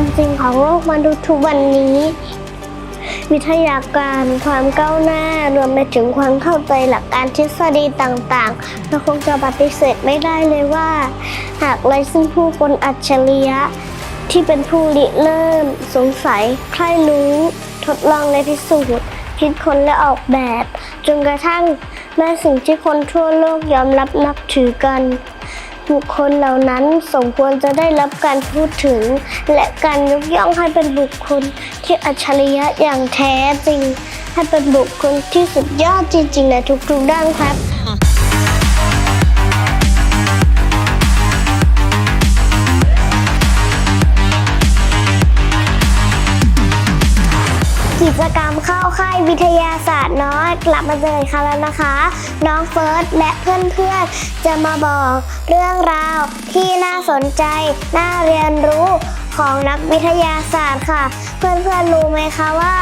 ความจริงของโลกมนุษย์ทุกวันนี้ วิทยาการความก้าวหน้ารวมไปถึงความเข้าใจหลักการทฤษฎีต่างๆเราคงจะปฏิเสธไม่ได้เลยว่า หากไร้ซึ่งผู้คนอัจฉริยะ ที่เป็นผู้ริเริ่ม สงสัยใครรู้ ทดลองและพิสูจน์คิดค้นและออกแบบ จนกระทั่งแม้สิ่งที่คนทั่วโลกยอมรับนับถือกัน บุคคลเหล่านั้นสมควรจะได้รับการพูดถึง และการยกย่องให้เป็นบุคคลที่อัจฉริยะอย่างแท้จริง ให้เป็นบุคคลที่สุดยอดจริงๆในทุกๆด้านครับกิจกรรม เข้าค่ายวิทยาศาสตร์น้อยกลับมาเจอกันอีกครั้งแล้วนะคะ น้องเฟิร์สและเพื่อนๆ จะมาบอกเรื่องราวที่น่าสนใจ น่าเรียนรู้ของนักวิทยาศาสตร์ค่ะ เพื่อนๆรู้ไหมคะว่า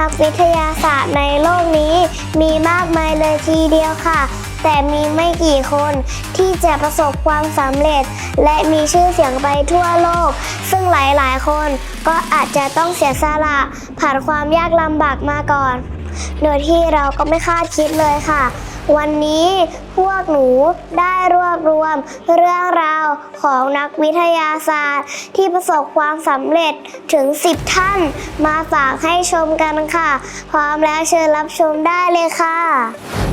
นักวิทยาศาสตร์ในโลกนี้มีมากมายเลยทีเดียวค่ะ แต่มีไม่กี่คนที่จะประสบความสำเร็จ และมีชื่อเสียงไปทั่วโลก ซึ่งหลายๆ คนก็อาจจะต้องเสียสละผ่านความยากลำบากมาก่อน โดยที่เราก็ไม่คาดคิดเลยค่ะ วันนี้พวกหนูได้รวบรวมเรื่องราวของนักวิทยาศาสตร์ ที่ประสบความสำเร็จถึง 10 ท่าน มาฝากให้ชมกันค่ะ พร้อมแล้วเชิญรับชมได้เลยค่ะ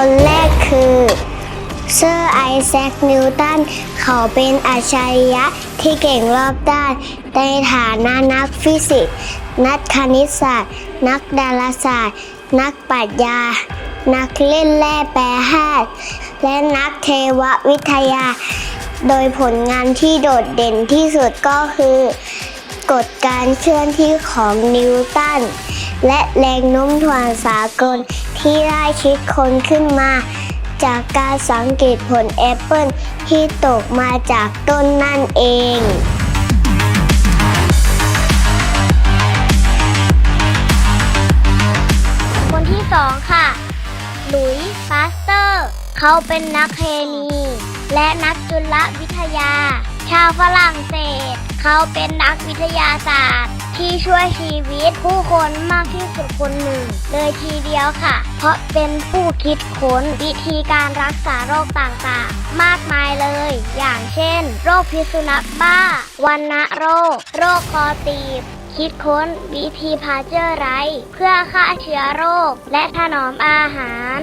คนแรกคือเซอร์ไอแซคนิวตันเขาเป็นอัจฉริยะที่เก่งรอบด้าน ในฐานะนักฟิสิกส์ นักคณิตศาสตร์ นักดาราศาสตร์ นักปรัชญา นักเล่นแร่แปรธาตุและนักเทววิทยา โดยผลงานที่โดดเด่นที่สุดก็คือกฎการเคลื่อนที่ของนิวตันและแรงโน้มถ่วงสากล ที่ได้คิดค้นขึ้นมา จากการสังเกตผลแอปเปิลที่ตกมาจากต้นนั่นเองคนที่สองค่ะ หลุยส์พาสเตอร์ เขาเป็นนักเคมี และนักจุลวิทยา ชาวฝรั่งเศส เขาเป็นนักวิทยาศาสตร์ ที่ช่วยชีวิตผู้คนมากที่สุดคนหนึ่ง เลยทีเดียวค่ะ เพราะเป็นผู้คิดค้นวิธีการรักษาโรคต่างๆ มากมายเลย อย่างเช่น โรคพิษสุนัขบ้า วันณโรค โรคคอตีบคิดค้นวิธีพาเจอร์ไร เพื่อฆ่าเชื้อโรค และถนอมอาหาร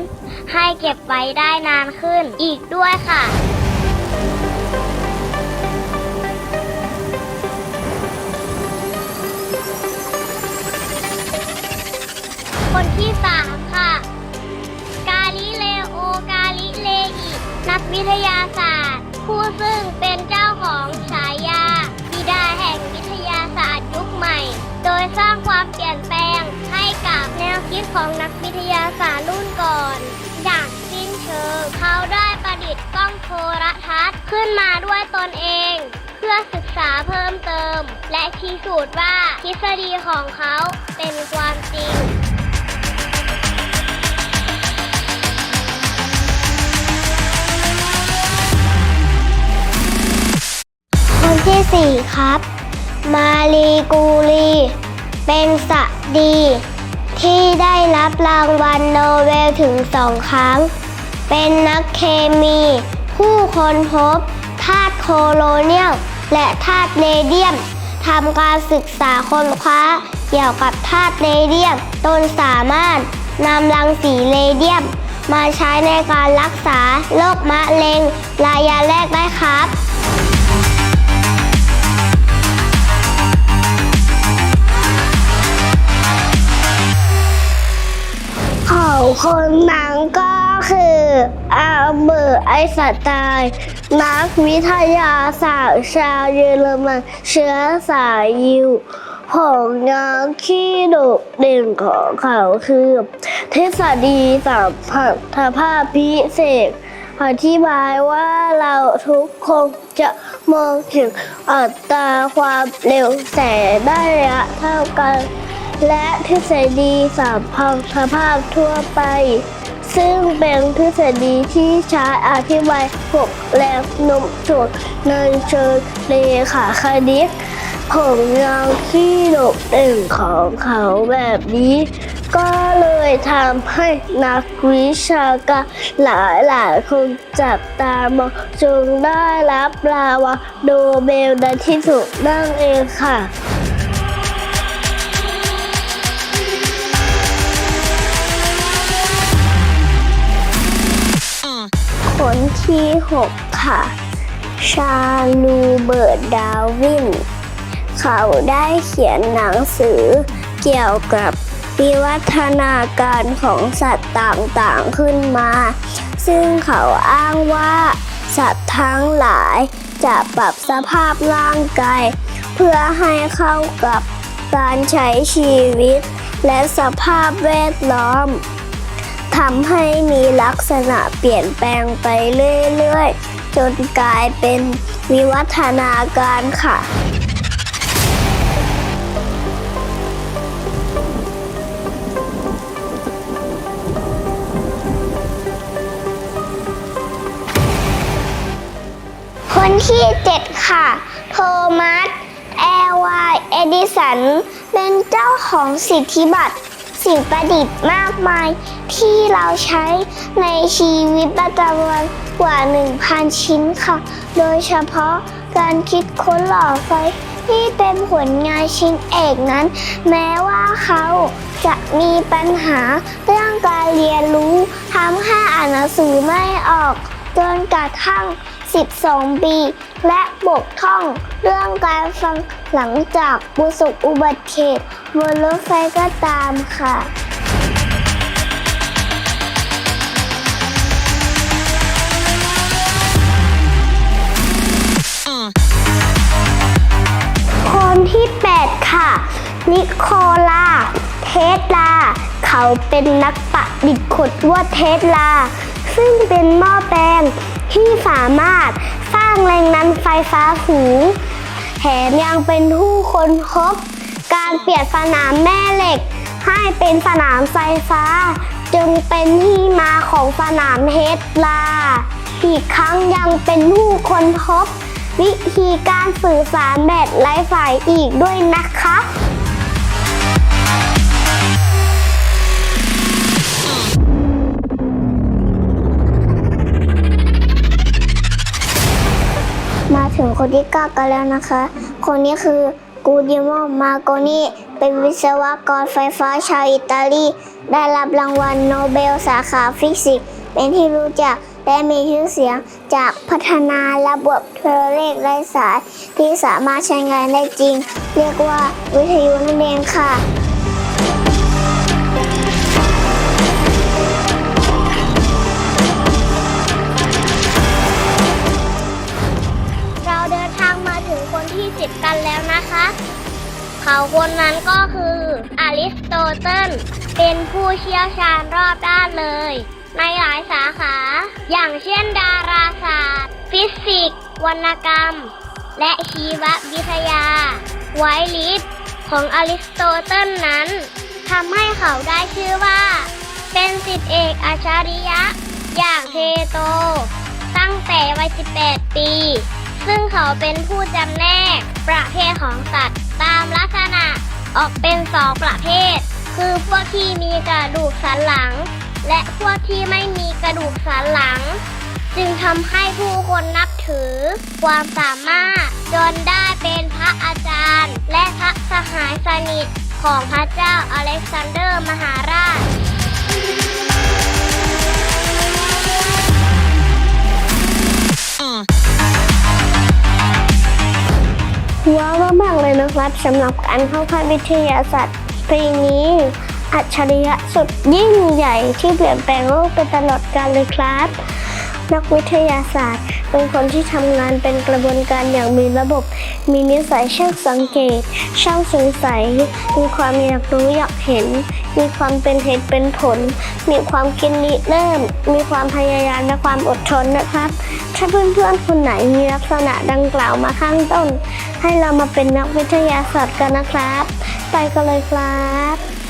ให้เก็บไว้ได้นานขึ้นอีกด้วยค่ะ ที่สามค่ะ กาลิเลโอกาลิเลอินักวิทยาศาสตร์ ผู้ซึ่งเป็นเจ้าของฉายาบิดาแห่งวิทยาศาสตร์ยุคใหม่ โดยสร้างความเปลี่ยนแปลงให้กับแนวคิดของนักวิทยาศาสตร์รุ่นก่อนอย่างสิ้นเชิงเขาได้ประดิษฐ์กล้องโทรทัศน์ขึ้นมาด้วยตนเองเพื่อศึกษาเพิ่มเติม และพิสูจน์ว่าทฤษฎีของเขาเป็นความจริง สี่ครับ มารีกูรี เป็นสตรีที่ได้รับรางวัลโนเบลถึงสองครั้ง เป็นนักเคมี ผู้ค้นพบธาตุโคโลเนียลและธาตุเรเดียมทำการศึกษาค้นคว้าเกี่ยวกับธาตุเรเดียมตนสามารถนำรังสีเรเดียม มาใช้ในการรักษาโรคมะเร็งระยะแรกได้ครับ คนนั้นก็คืออัลเบิร์ตไอสไตน์นักวิทยาศาสตร์ชาวเยอรมันเชื้อสายยิวผลงานที่โดดเด่นของเขาคือ ทฤษฎีสัมพัทธภาพพิเศษอธิบายว่าเราทุกคนจะมองถึงอัตราความเร็วแสงได้ระยะเท่ากัน และทฤษฎีสามพังสภาพทั่วไป ซึ่งเป็นทฤษฎีที่ใช้อธิบายหกแรงโน้มถ่วงในเชิงเลขาคณิตผลงานที่โดดเด่นของเขาแบบนี้ ก็เลยทำให้นักวิชาการหลายหลายคนจับตามองจงได้รับรางวัลโนเบลในที่สุดนั่นเองค่ะ ที่ 6 ค่ะ ชาลูเบิร์ตดาวิน เขาได้เขียนหนังสือเกี่ยวกับวิวัฒนาการของสัตว์ต่างๆขึ้นมา ซึ่งเขาอ้างว่าสัตว์ทั้งหลายจะปรับสภาพร่างกาย เพื่อให้เข้ากับการใช้ชีวิต และสภาพแวดล้อม ทำให้มีลักษณะเปลี่ยนแปลงไปเรื่อยๆ จนกลายเป็นวิวัฒนาการค่ะคนที่ 7 ค่ะ โทมัส แอร์วาย เอดิสัน เป็นเจ้าของสิทธิบัตร สิ่งประดิษฐ์มากมาย ที่เราใช้ในชีวิตประจำวันกว่า 1,000 ชิ้นค่ะ โดยเฉพาะการคิดค้นหลอดไฟที่เป็นผลงานชิ้นเอกนั้น แม้ว่าเขาจะมีปัญหาเรื่องการเรียนรู้ทำให้อ่านหนังสือไม่ออก จนกระทั่ง 12 ปี และบกพร่องเรื่องการฟังหลังจากประสบอุบัติเหตุบนรถไฟก็ตามค่ะคนที่ 8 ค่ะ นิโคลา เทสลา เขาเป็นนักประดิษฐ์ขดลวดเทสลา ซึ่งเป็นหม้อแปลง ที่สามารถสร้างแรงดันไฟฟ้าสูงแถมยังเป็นผู้ค้นพบ การเปลี่ยนสนามแม่เหล็ก ให้เป็นสนามไฟฟ้า จึงเป็นที่มาของสนามเฮดลา อีกครั้งยังเป็นผู้ค้นพบ วิธีการสื่อสารแบบไร้สายอีกด้วยนะคะ พี่ก้ากันแล้วนะคะ คนนี้คือกูดิโมมาโกนีเป็นวิศวกรไฟฟ้าชาวอิตาลี ได้รับรางวัลโนเบลสาขาฟิสิกส์เป็นที่รู้จักและมีชื่อเสียงจากพัฒนาระบบโทรเลขไร้สายที่สามารถใช้งานได้จริง เรียกว่าวิทยุนั่นเองค่ะ กันแล้วนะคะ เขาคนนั้นก็คืออริสโตเติลเป็นผู้เชี่ยวชาญรอบด้านเลย ในหลายสาขา อย่างเช่นดาราศาสตร์ ฟิสิกส์วรรณกรรม และชีววิทยา ไวลิสของอริสโตเติลนั้นทำให้เขาได้ชื่อว่า เป็นสิทธิเอกอัจฉริยะ อย่างเทโต ตั้งแต่วัย 18 ปี ซึ่งเขาเป็นผู้จำแนก ประเภทของสัตว์ ตามลักษณะออกเป็นสองประเภท คือพวกที่มีกระดูกสันหลัง และพวกที่ไม่มีกระดูกสันหลัง จึงทำให้ผู้คนนับถือ ความสามารถจนได้เป็นพระอาจารย์ และพระสหายสนิทของพระเจ้าอเล็กซานเดอร์มหาราชว้าากเลยนะครับสำหรับการเข้าค่ายวิทยาศาสตร์ปีนี้ อัจฉริยะสุดยิ่งใหญ่ที่เปลี่ยนแปลงโลกไปตลอดกาลเลยครับ นักวิทยาศาสตร์ เป็นคนที่ทำงานเป็นกระบวนการอย่างมีระบบ มีนิสัยช่างสังเกต ช่างสงสัย มีความอยากรู้อยากเห็น มีความเป็นเหตุเป็นผล มีความคิดริเริ่ม มีความพยายามและความอดทนนะครับ ถ้าเพื่อนๆคนไหนมีลักษณะดังกล่าวมาข้างต้น ให้เรามาเป็นนักวิทยาศาสตร์กันนะครับ ไปกันเลยครับ